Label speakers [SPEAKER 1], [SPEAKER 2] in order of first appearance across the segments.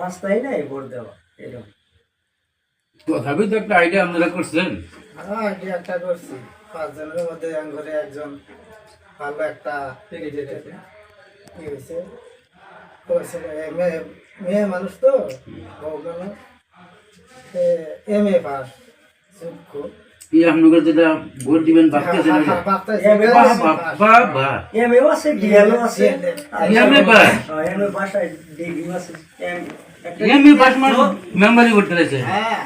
[SPEAKER 1] রাস্তায় নাই ভোট দেওয়া এরকম।
[SPEAKER 2] তথাপি তো একটা আইডিয়া আপনারা করছেন।
[SPEAKER 1] হ্যাঁ আইডিয়া একটা করছি। পাঁচজনের মধ্যে ঘরে একজন ভালো একটা ক্যান্ডিডেট কি হয়েছে? মেয়ে মানুষ তো বউ মানুষ। এম এ পাস যোগ্য।
[SPEAKER 2] আপনাদের যেটা ভোট দিবেন?
[SPEAKER 1] হ্যাঁ, ভাবতেছি,
[SPEAKER 2] বাহ, বাহ। বাহ, বাহ।
[SPEAKER 3] এমএ আছে ডিএলও আছে
[SPEAKER 2] এমএ পাস
[SPEAKER 3] এমএ ভাষায় ডিগ্রি আছে এম
[SPEAKER 2] পাস মানে মেম্বারি করতে রয়েছে
[SPEAKER 1] হ্যাঁ।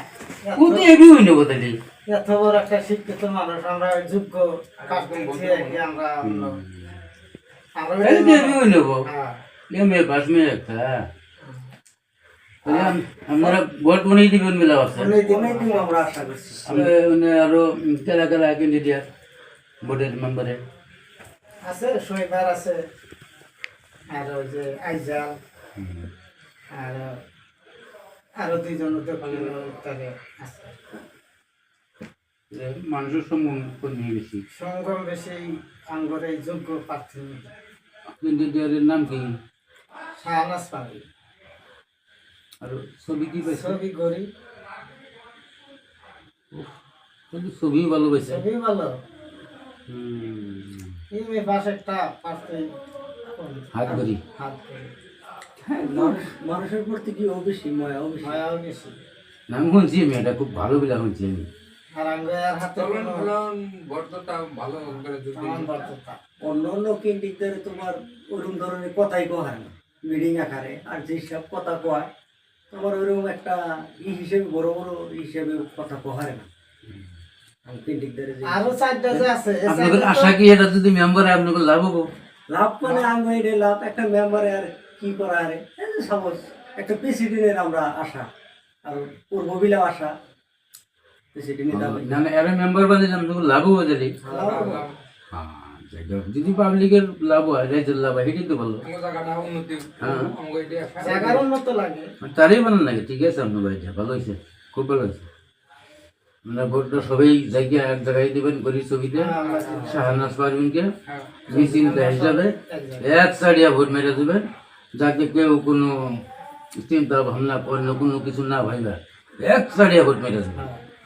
[SPEAKER 2] ও তো এবি হইল তাহলে
[SPEAKER 1] এত বড় একটা শিক্ষিত মানুষ আমরা যোগ্য কাজ করছি আমরা আমরা
[SPEAKER 2] এবি হইল
[SPEAKER 1] হ্যাঁ।
[SPEAKER 2] এমএ পাস মে একটা। আপনারা ভোট দিবেন
[SPEAKER 3] আমরা
[SPEAKER 2] মানে আরও কেলা কেলা ক্যান্ডিডেট ভোটের মেম্বারে।
[SPEAKER 1] আছে শৈবার আছে আর ওই যে আইজাল আর আরও দুইজন আছে।
[SPEAKER 2] মানুষের সম্মান নিয়ে বেশি
[SPEAKER 1] সঙ্গম বেশি আঙ্গরে যোগ্য প্রার্থী।
[SPEAKER 2] ক্যান্ডিডেটের নাম কি?
[SPEAKER 1] শাহনাজ পাবি
[SPEAKER 2] আর ছবি কি পাইছে?
[SPEAKER 1] ছবি গরি
[SPEAKER 2] কিন্তু ছবি ভালো পাইছে।
[SPEAKER 1] ছবি ভালো। এই মেয়ে পাশে একটা
[SPEAKER 2] হাত ধরি
[SPEAKER 1] হাত করি।
[SPEAKER 3] মানুষ মানুষের প্রতি কি ও বেশি ময়া ও বেশি
[SPEAKER 1] মায়াও
[SPEAKER 2] নাম শুনছি মেয়েটা খুব ভালো বিলা শুনছি আমি।
[SPEAKER 3] অন্য অন্য কেন্দ্রিকদের তোমার ওরকম ধরনের কথাই কয় না। মিটিং আকারে আর যেসব কথা কয় তোমার ওরকম একটা ই হিসেবে বড় বড় ই হিসেবে কথা কয় না। আর কেন্দ্রিকদের যে
[SPEAKER 1] আরও চারটা আছে
[SPEAKER 2] আপনাদের আশা কি এটা যদি মেম্বারে লাভ হব?
[SPEAKER 3] লাভ মানে আমি এটা লাভ একটা মেম্বারে আর কি করা আরে সাপোজ একটা প্রেসিডেন্টের আমরা আশা আর পূর্ববিলা আশা। প্রেসিডেন্টের দাবি
[SPEAKER 2] না না এর মেম্বার আপনাকে লাভ হব যদি। হ্যাঁ, যদি পাবলিকের লাভ হয় রাইজের লাভ হয় সেটাই তো ভালো হ্যাঁ।
[SPEAKER 1] লাগে।
[SPEAKER 2] তারই বানান নাকি? ঠিক আছে আপনার বাড়িটা ভালো হয়েছে খুব ভালো হয়েছে। আমরা ভোটটা সবাই জায়গা এক জায়গায় দেবেন করি ছবিতে শাহানাজ পারভিনকে নিশ্চিন্ত হিসাবে এক সারিয়া ভোট মেরে দেবেন যাতে কেউ কোনো চিন্তা ভাবনা অন্য কোনো কিছু না ভাইবা এক সারিয়া ভোট মেরে দেবেন।